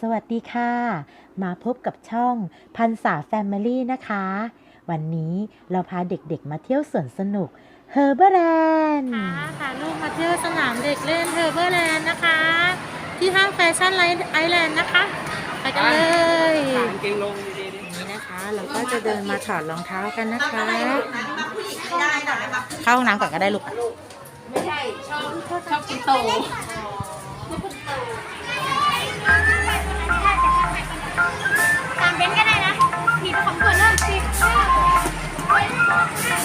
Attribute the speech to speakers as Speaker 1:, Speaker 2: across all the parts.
Speaker 1: สวัสดีค่ะ มาพบกับช่องพันษาแฟมิลี่นะคะ วันนี้เราพาเด็กๆมาเที่ยวสวนสนุกเฮอร์เบอร์แลนด์
Speaker 2: ค่ะพาลูกมาเที่ยวสนามเด็กเล่นเฮอร์เบอร์แลนด์นะคะ ที่ห้างแฟชั่นไอแลนด์นะคะ ไปกันเลย
Speaker 3: กางเกงลงดีๆดิ
Speaker 2: นี่นะคะ เราก็จะเดินมาถอดรองเท้ากันนะคะ เข้าห้องน้ำก่อนก็ได้ลูก
Speaker 3: ชอบกินโต
Speaker 4: ต ผีของตัวเริ่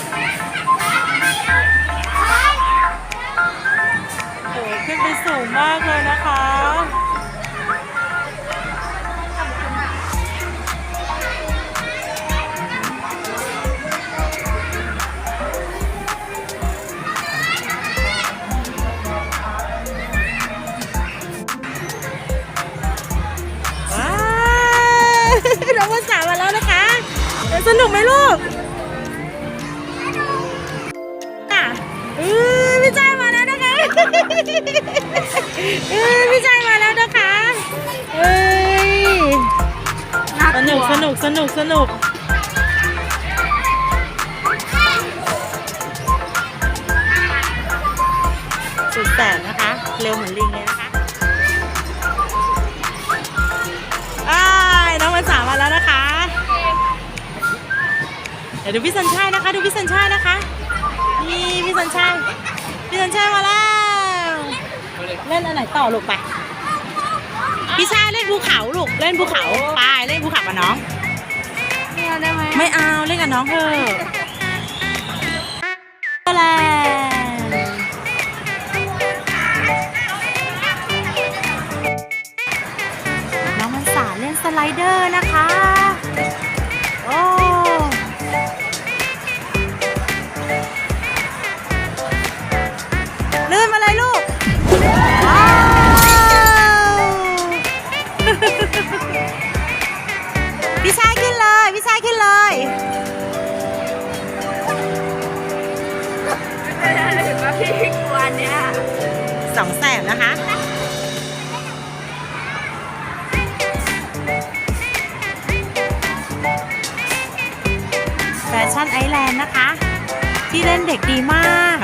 Speaker 4: ม
Speaker 2: นุกสนุกสนุกสุดแสบนะคะ เร็วเหมือนลิงเลยนะคะอ้ายน้องวันสามมาแล้วนะคะ เดี๋ยวดูพี่สัญชัยนะคะ ดูพี่สัญชัยนะคะนี่พี่สัญชัยพี่สัญชัยมาแล้ว เล่นอันไหนต่อลูกไปพี่ชายเล่นภูเขาลูก เล่นภูเขา ไป เล่นภูเขากับน้อง
Speaker 4: ได้ไหม
Speaker 2: ไม่เอาเล่นกับน้องเถอะ ชั่นไอแลนด์นะคะ ที่เล่นเด็กดีมาก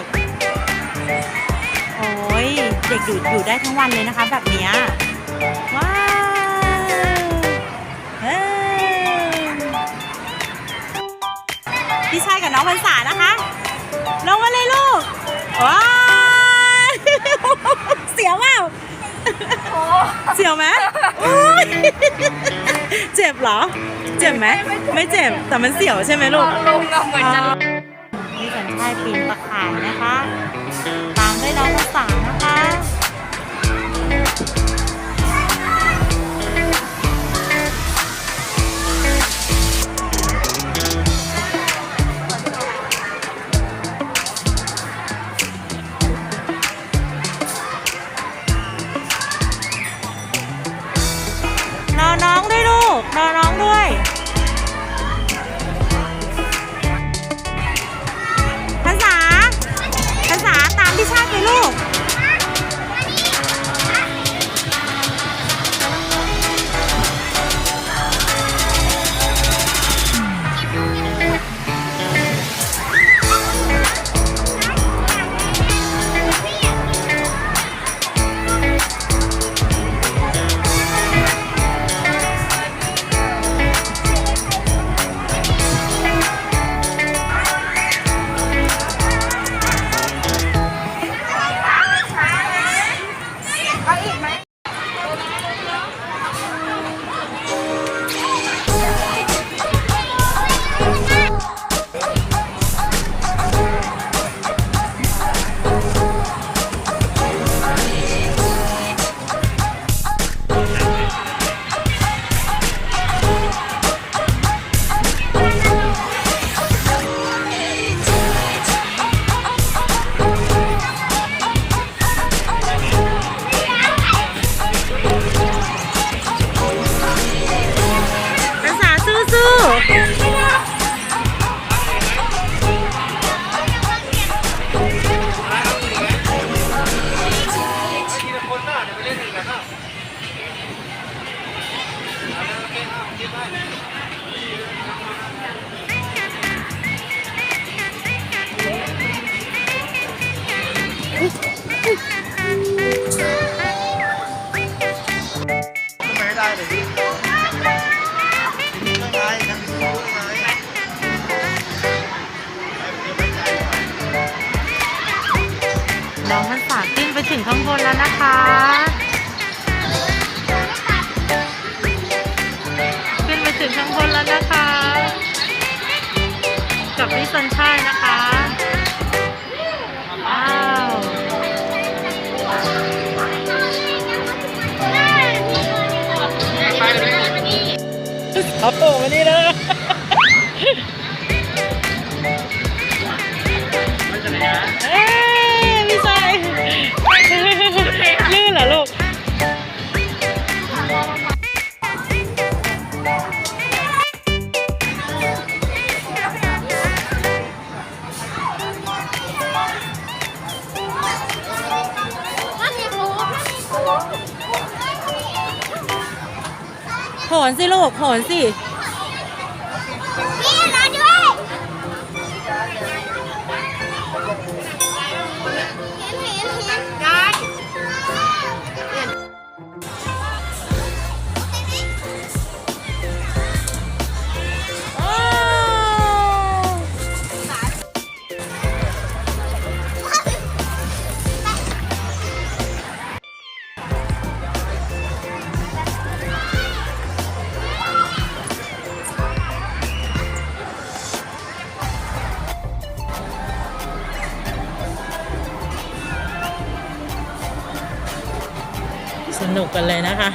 Speaker 2: โอ้ยเด็กอยู่อยู่ได้ทั้งวันเลยนะคะ แบบเนี้ยว้าวเอ้ยพี่ชายกับน้องพรรษานะคะ ลงมาเลยลูกว้ายเสียวเปล่าเสียวไหมอุ๊ย เจ็บเหรอ เจ็บไหม ไม่เจ็บ แต่มันเสียวใช่ไหมลูก
Speaker 4: ลงก็เหมือนจะ
Speaker 2: นี่สัญชาติปีนตะข่ายนะคะ ตามด้วยน้องภาษานะคะ ถึงข้างบนแล้วนะคะขึ้นไปถึงข้างบนแล้วนะคะ กับพี่สันชายนะคะว้าว
Speaker 5: เอาโป่งมานี่นะมั
Speaker 2: กโหนสิ ส
Speaker 4: นุ
Speaker 2: กกันเลยนะคะ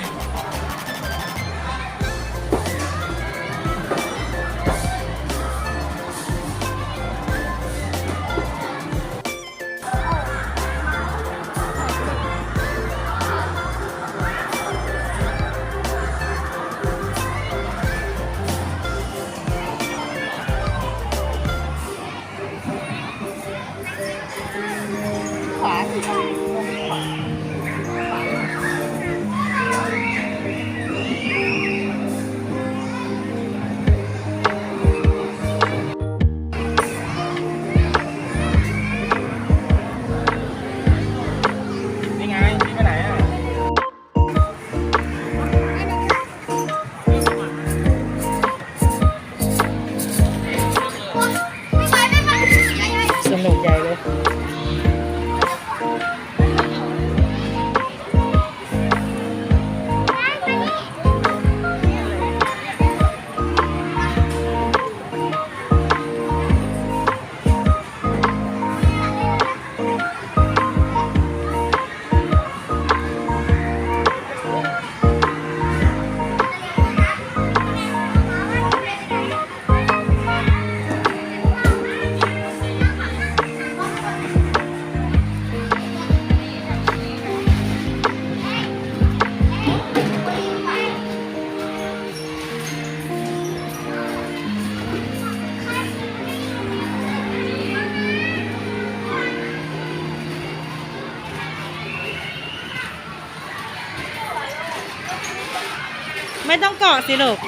Speaker 2: เกาะสิลูก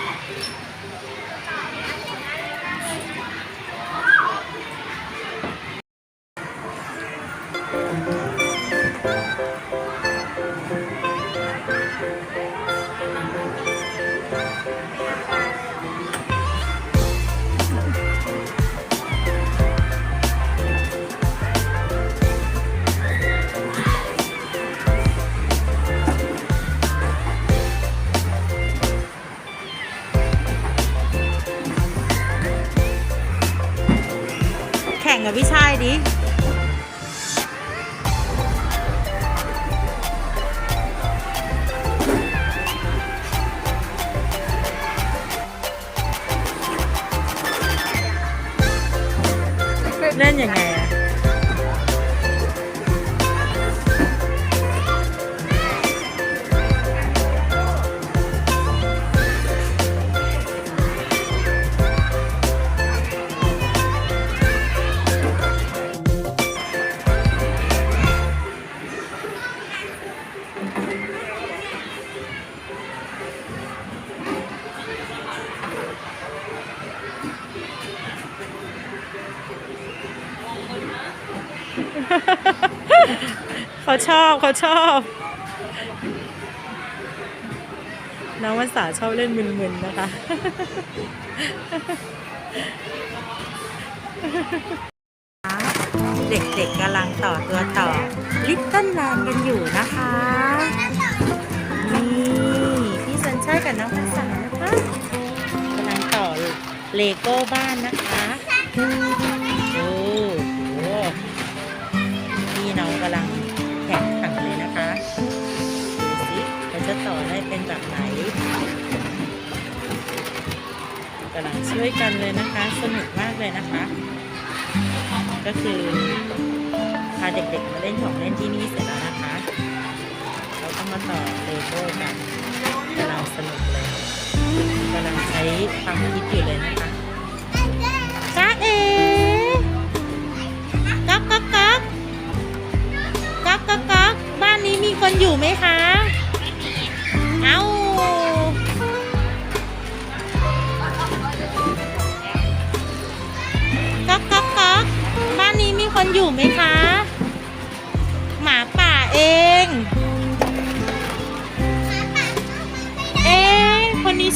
Speaker 2: เขาชอบเขาชอบ น้องวันสาชอบเล่นมึนๆนะคะ เด็กๆกำลังต่อตัวต่อลิตเติ้ลแลนกันอยู่นะคะ นี่พี่สัญชัยกับน้องวันสานะคะกำลังต่อเลโก้บ้านนะคะ จะต่อได้เป็นแบบไหนกำลังช่วยกันเลยนะคะ สนุกมากเลยนะคะ ก็คือพาเด็กๆมาเล่นของเล่นที่นี่เสร็จแล้วนะคะเราก็มาต่อเลโก้กันกำลังสนุกเลยกำลังใช้ความคิดอยู่เลยนะคะจ้าเอ๋ก๊อกก๊อกก๊อกก๊อกก๊อกก๊กบ้านนี้มีคนอยู่ไหมคะ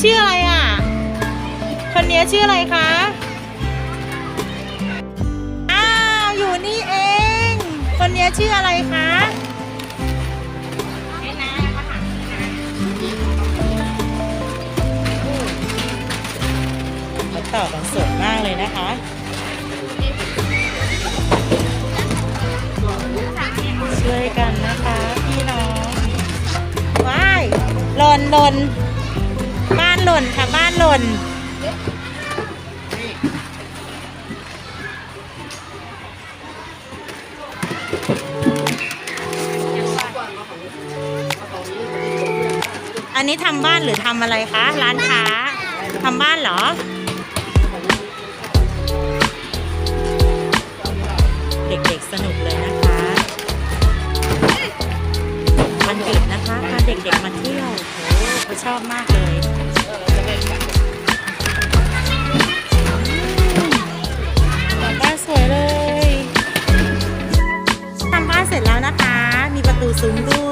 Speaker 2: ชื่ออะไรอะ คนนี้ชื่ออะไรคะ อ้าว อยู่นี่เอง คนนี้ชื่ออะไรคะเขาตอกันสดมากเลยนะคะช่วยกันนะคะ พี่น้องว้ายลนลนน หล่นค่ะบ้านหล่นอันนี้ทำบ้านหรือทำอะไรคะร้านค้าทำบ้านเหรอ เด็กๆสนุกเลยนะคะวันหยุดนะคะพาเด็กๆมาเที่ยวโอ้เขาชอบมากเลย มีป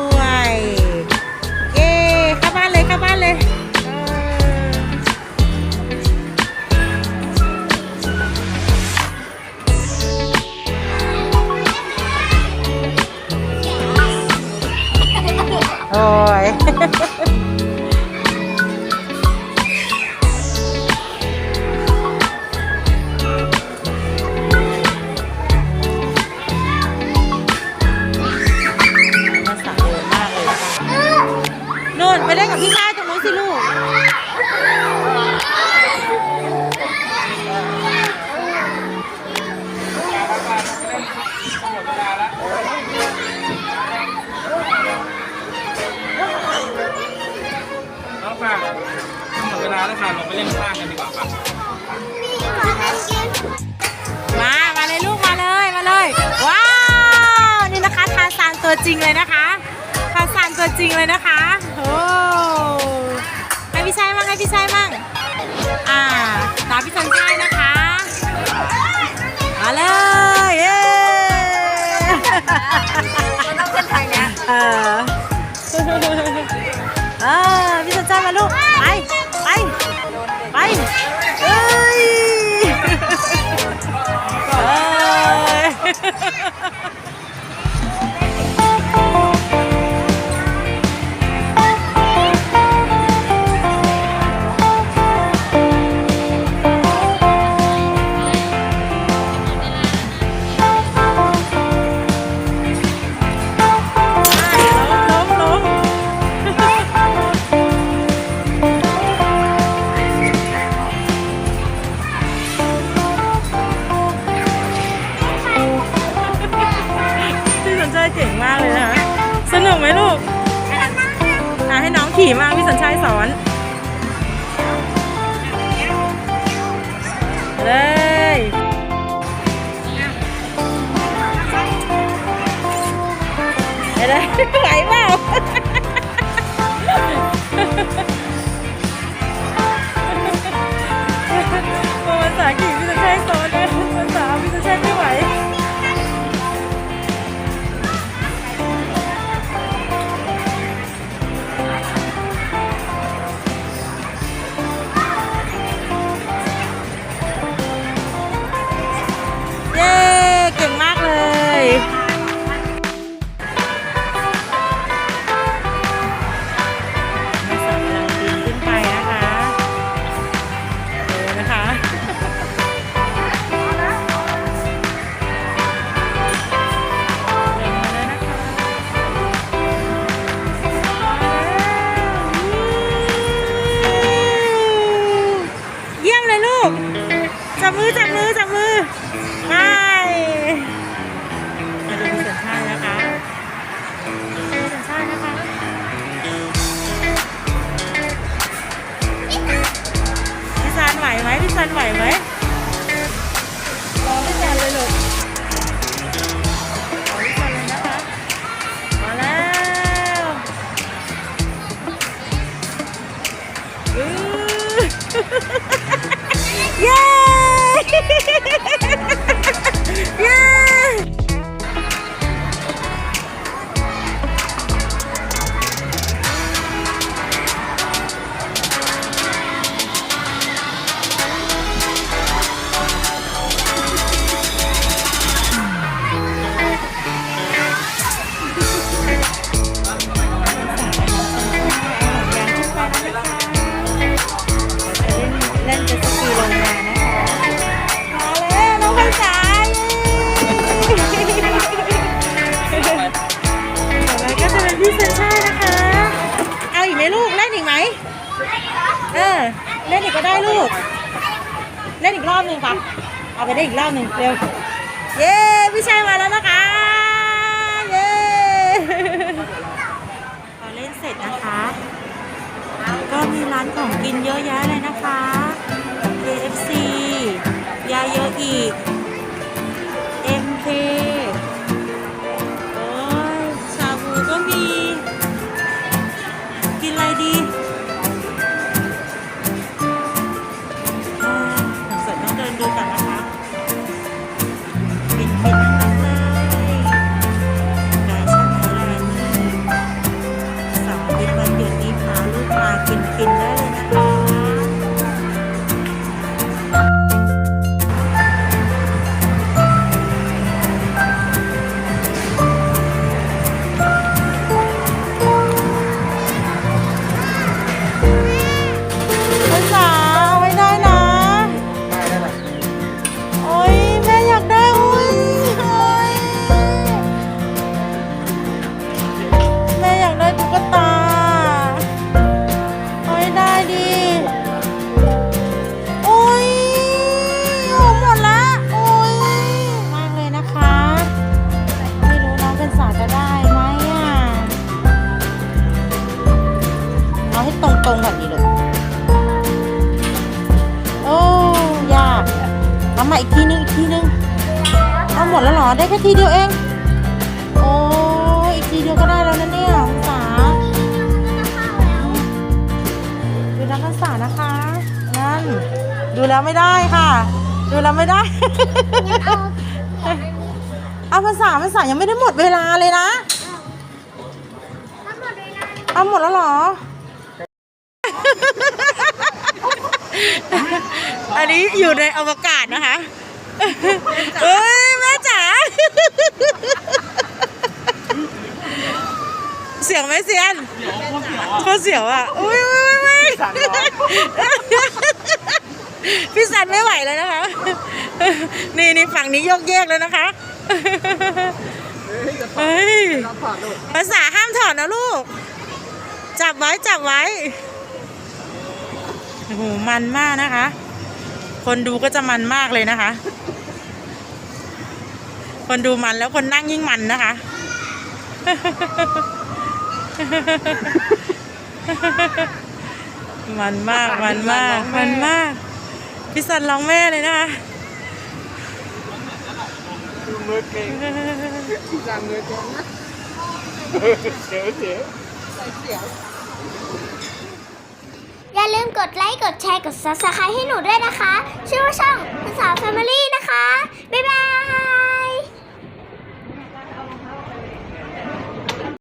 Speaker 2: กับพี่ชายตรงนู้นสิลูก
Speaker 5: น้องฝากหมดเวลาแล้วค่ะลงไปเล่นข้างล่างกันดีกว่าปะ
Speaker 2: มา มาเลยลูกมาเลย มาเลย ว้าว นี่นะคะทาซานตัวจริงเลยนะคะ ทาซานตัวจริงเลยนะคะ โอ้ให้พี่ชายมั่งให้พี่ชายมั่งอ่าตามพี่สันชายนะคะมาเลย ไป เล่นอีกก็ได้ลูก เล่นอีกรอบหนึ่งปะเอาไปได้อีกรอบหนึ่งเร็ว เย้พี่ชัยมาแล้วนะคะ เย้พอเล่นเสร็จนะคะ ก็มีร้านของกินเยอะแยะเลยนะคะ KFC ยาเยอะอีก ยังไม่ได้หมดเวลาเลยนะเอาหมดแล้วเหรอ อันนี้อยู่ในอวกาศนะคะเอ้ยแม่จ๋า เสียงไหมเซียนโคตรเสียวอะอุ้ยอุ้ยอุ้ยพี่สันไม่ไหวเลยนะคะ นี่นี่ฝั่งนี้โยกเยกเลยนะคะ เฮ้ยภาษาห้ามถอดนะลูก จับไว้จับไว้โอ้โหมันมากนะคะ คนดูก็จะมันมากเลยนะคะ คนดูมันแล้วคนนั่งยิ่งมันนะคะ มันมากมันมากมันมากพี่สันร้องแม่เลยนะคะ
Speaker 5: ดู มือเก่งสั่งมือเก่งนะยเสียวเสียว
Speaker 4: อย่าลืมกดไลค์ กดแชร์ กดซับสไครต์ให้หนูด้วยนะคะ ชื่อว่าช่องภาษาแฟมิลี่นะคะ บ๊ายบาย